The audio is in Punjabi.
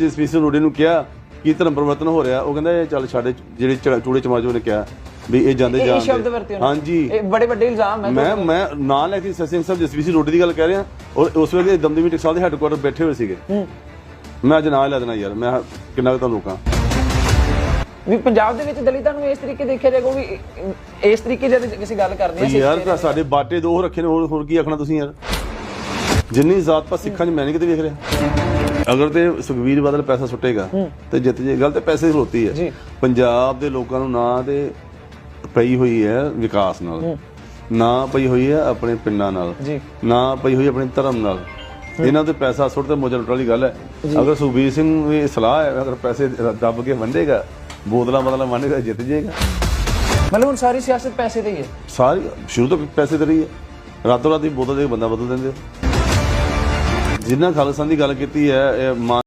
ਜਿਸ ਪੀਸ ਰੋਡੇ ਨੂੰ ਕਿਹਾ ਕੀ ਧਰਮ ਪਰਿਵਰਤਨ ਹੋ ਰਿਹਾ ਉਹ ਕਹਿੰਦਾ ਇਹ ਚੱਲ ਸਾਡੇ ਜਿਹੜੇ ਚ- ਚੂੜੇ ਚਮਾਜੋ ਨੇ ਕਿਹਾ ਵੀ ਇਹ ਜਾਂਦੇ ਇਹ ਜਾਂਦੇ ਸ਼ਬਦ ਵਰਤੇ ਉਹਨੇ। ਹਾਂਜੀ। ਇਹ ਬੜੇ ਵੱਡੇ ਇਲਜ਼ਾਮ ਹੈ ਮੈਂ ਮੈਂ ਨਾਂ ਲੈ ਕੇ ਸਸਿੰਗ ਸਾਹਿਬ ਜਸਵੀਸੀ ਰੋਡੇ ਦੀ ਗੱਲ ਕਰ ਰਿਹਾ ਔਰ ਉਸ ਵੇਲੇ ਦਮਦਮੀ ਟਕਸਾਲ ਦੇ ਹੈੱਡਕੁਆਟਰ ਬੈਠੇ ਹੋਏ ਸੀਗੇ। ਮੈਂ ਅੱਜ ਨਾਂ ਲੈ ਦੇਣਾ ਯਾਰ ਮੈਂ ਕਿੰਨਾ ਕੁ ਤੁਹਾਨੂੰ ਰੋਕਾਂ ਵੀ ਪੰਜਾਬ ਦੇ ਵਿੱਚ ਦਲਿਤਾਂ ਨੂੰ ਇਸ ਤਰੀਕੇ ਦੇਖਿਆ ਜਾਏਗਾ ਵੀ ਇਹ- ਇਸ ਤਰੀਕੇ ਜਦ ਕਿਸੇ ਗੱਲ ਕਰਦੇ ਆ ਯਾਰ ਤਾਂ ਸਾਡੇ ਬਾਟੇ ਦੋ ਰੱਖੇ ਨੇ ਹੋਰ ਹੋਰ ਕੀ ਆਖਣਾ ਤੁਸੀਂ ਯਾਰ? ਜਿੰਨੀ ਜ਼ਾਤ ਪਾ ਸਿੱਖਾਂ 'ਚ ਮੈਂ ਨਹੀਂ ਕਿਤੇ ਵੇਖ ਰਿਹਾ। ਅਗਰ ਤੇ ਸੁਖਵੀਰ ਬਾਦਲ ਪੈਸਾ ਸੁੱਟੇਗਾ ਤੇ ਜਿੱਤ ਜੇ ਗੱਲ ਤੇ ਪੈਸੇ ਦੀ ਖਲੋਤੀ। ਹੈ। ਪੰਜਾਬ ਦੇ ਲੋਕਾਂ ਨੂੰ ਨਾ ਤੇ ਪਈ ਹੋਈ ਹੈ ਵਿਕਾਸ ਨਾਲ। ਨਾ ਪਈ ਹੋਈ ਹੈ ਆਪਣੇ ਪਿੰਡਾਂ ਨਾਲ। ਨਾ ਪਈ ਹੋਈ ਆਪਣੇ ਧਰਮ ਨਾਲ। ਇਹਨਾਂ ਤੇ ਪੈਸਾ ਸੁੱਟ ਤੇ ਮੋਜਾ ਲੁੱਟਣ ਵਾਲੀ ਗੱਲ ਹੈ। ਅਗਰ ਸੁਖਬੀਰ ਸਿੰਘ ਦੀ ਸਲਾਹ ਹੈ ਅਗਰ ਪੈਸੇ ਦੱਬ ਕੇ ਵੰਡੇਗਾ ਬੋਤਲਾਂ ਬਦਲਾਂ ਵੰਡੇਗਾ ਜਿੱਤ ਜਾਏਗਾ ਮਤਲਬ ਹੁਣ ਸਾਰੀ ਸਿਆਸਤ ਪੈਸੇ ਤੇ ਹੀ। ਹੈ ਸਾਰੀ ਸ਼ੁਰੂ ਤੋਂ ਪੈਸੇ ਤੇ ਰਹੀ ਹੈ। ਰਾਤੋਂ ਰਾਤ ਹੀ ਬੋਤਲ ਦੇ ਬੰਦਾ ਬਦਲ ਦਿੰਦੇ ਹੋ। ਜਿਨ੍ਹਾਂ ਖਾਲਸਾ ਦੀ ਗੱਲ ਕੀਤੀ ਹੈ ਇਹ ਮਾਂ